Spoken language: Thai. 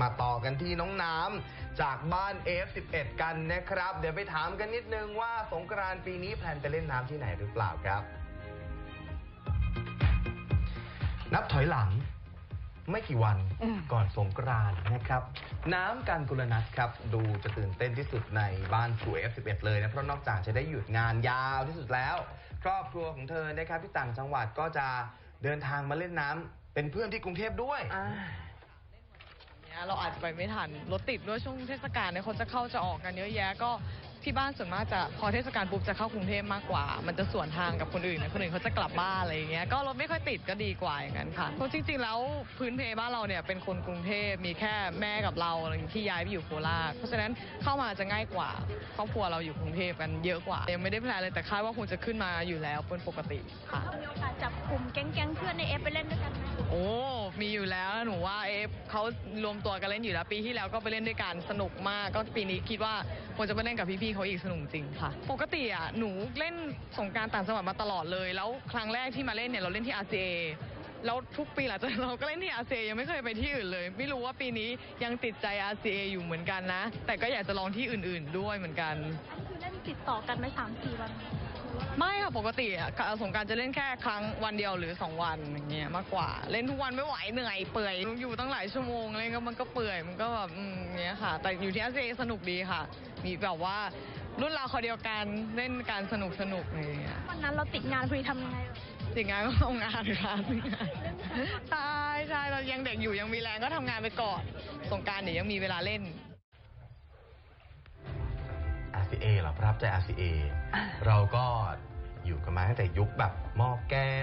มาต่อกันที่น้องน้ำจากบ้าน F11 กันนะครับ เดี๋ยวไปถามกันนิดนึงว่าสงกรานต์ปีนี้แพลนไปเล่นน้ำที่ไหนหรือเปล่าครับ นับถอยหลังไม่กี่วันก่อนสงกรานต์นะครับ น้ำกันกุลนัทครับ ดูจะตื่นเต้นที่สุดในบ้าน True F11 เลยนะเพราะนอกจากจะได้หยุดงานยาวที่สุดแล้ว ครอบครัวของเธอนะครับที่ต่างจังหวัดก็จะเดินทางมาเล่นน้ำเป็นเพื่อนที่กรุงเทพด้วย เราอาจจะไปไม่ทันรถติดด้วยช่วงเทศกาลเนี่ยคนจะเข้าจะออกกันเยอะแยะก็ ที่บ้านส่วนมากจะพอเทศกาลปุ๊บจะเข้ากรุงเทพมากกว่า มันจะสวนทางกับคนอื่นนะคนอื่นเขาจะกลับบ้านอะไรอย่างเงี้ยก็รถไม่ค่อยติดก็ดีกว่าอย่างนั้นค่ะเพราะจริง ๆ แล้วพื้นเพบ้านเราเนี่ยเป็นคนกรุงเทพมีแค่แม่กับเราอะไรอย่างงี้ที่ย้ายไปอยู่โคราชเพราะฉะนั้นเข้ามาจะง่ายกว่าครอบครัวเราอยู่กรุงเทพกันเยอะกว่ายังไม่ได้แพลนเลยแต่คาดว่าคงจะขึ้นมาอยู่แล้วเป็นปกติค่ะมีโอกาสจับกลุ่มแก๊งๆเพื่อนในเอฟไปเล่นด้วยกันไหมโอ้มีอยู่แล้วหนูว่าเอฟเขารวมตัวกันเล่นอยู่แล้วปีที่แล้วก็ไปเล่นด้วยกันสนุกมากก็ปีนี้คิดว่าควรจะไปเล่นกับพี่ๆเขาอีกสนุกจริงค่ะ ปกติอะหนูเล่นสงกรารต่างจังหวัดมาตลอดเลย แล้วครั้งแรกที่มาเล่นเนี่ยเราเล่นที่ RCA แล้วทุกปีหลังจากนั้นเราก็เล่นที่ RCA ยังไม่เคยไปที่อื่นเลย ไม่รู้ว่าปีนี้ยังติดใจ RCA อยู่เหมือนกันนะ แต่ก็อยากจะลองที่อื่น ๆ ด้วยเหมือนกันคือเล่นติดต่อกันไหมสามสี่วัน ไม่ค่ะปกติอะสงกรารจะเล่นแค่ครั้งวันเดียวหรือ2วันอย่างเงี้ยมากกว่า เล่นทุกวันไม่ไหวเหนื่อยเปื่อยอยู่ตั้งหลายชั่วโมงอะไรก็มันก็เปื่อยมันก็แบบอืมอย่างเงี้ยค่ะ แต่อยู่ที่อาเซสนุกดีค่ะ มีแบบว่า รุ่นราวเขาวเดียวกันเล่นการสนุกสนุกอะไรอย่างเงี้ยวันนั้นเราติดงานพอดีทำยังไงสิ่งงานก็ทำงานค่ะใช่ใช่เรายังเด็กอยู่ยังมีแรงก็ทำงานไปก่อนสงกรารเดี๋ยวยังมีเวลาเล่น RCA เหรอประทับใจ RCA เราก็อยู่กันมาตั้งแต่ยุคแบบหม้อแกง